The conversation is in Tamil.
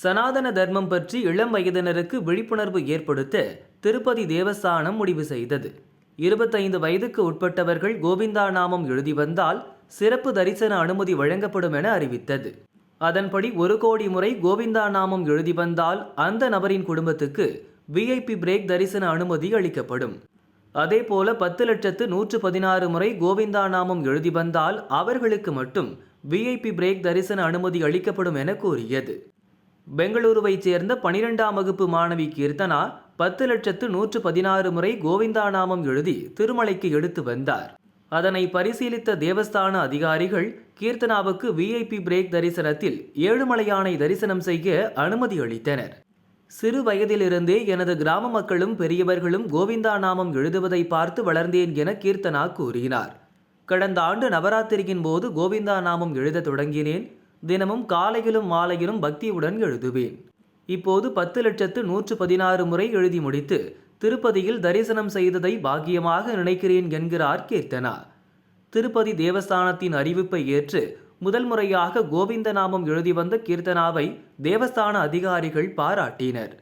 சனாதன தர்மம் பற்றி இளம் வயதினருக்கு விழிப்புணர்வு ஏற்படுத்த திருப்பதி தேவஸ்தானம் முடிவு செய்தது. இருபத்தைந்து வயதுக்கு உட்பட்டவர்கள் கோவிந்தா நாமம் எழுதி வந்தால் சிறப்பு தரிசன அனுமதி வழங்கப்படும் என அறிவித்தது. அதன்படி ஒரு கோடி முறை கோவிந்தா நாமம் எழுதி வந்தால் அந்த நபரின் குடும்பத்துக்கு விஐபி பிரேக் தரிசன அனுமதி அளிக்கப்படும். அதேபோல பத்து லட்சத்து நூற்று பதினாறு முறை கோவிந்தா நாமம் எழுதி வந்தால் அவர்களுக்கு மட்டும் விஐபி பிரேக் தரிசன அனுமதி அளிக்கப்படும் என கூறியது. பெங்களூருவைச் சேர்ந்த பனிரெண்டாம் வகுப்பு மாணவி கீர்த்தனா பத்து லட்சத்து நூற்று பதினாறு முறை கோவிந்தா நாமம் எழுதி திருமலைக்கு எடுத்து வந்தார். அதனை பரிசீலித்த தேவஸ்தான அதிகாரிகள் கீர்த்தனாவுக்கு விஐபி பிரேக் தரிசனத்தில் ஏழுமலையானை தரிசனம் செய்ய அனுமதி அளித்தனர். சிறு வயதிலிருந்தே எனது கிராம மக்களும் பெரியவர்களும் கோவிந்தா நாமம் எழுதுவதை பார்த்து வளர்ந்தேன் என கீர்த்தனா கூறினார். கடந்த ஆண்டு நவராத்திரியின் போது கோவிந்தா நாமம் எழுத தொடங்கினேன். தினமும் காலையிலும் மாலையிலும் பக்தியுடன் எழுதுவேன். இப்போது பத்து லட்சத்து நூற்று பதினாறு முறை எழுதி முடித்து திருப்பதியில் தரிசனம் செய்ததை பாக்கியமாக நினைக்கிறேன் என்கிறார் கீர்த்தனா. திருப்பதி தேவஸ்தானத்தின் அறிவிப்பை ஏற்று முதல் முறையாக கோவிந்த நாமம் எழுதி வந்த கீர்த்தனாவை தேவஸ்தான அதிகாரிகள் பாராட்டினர்.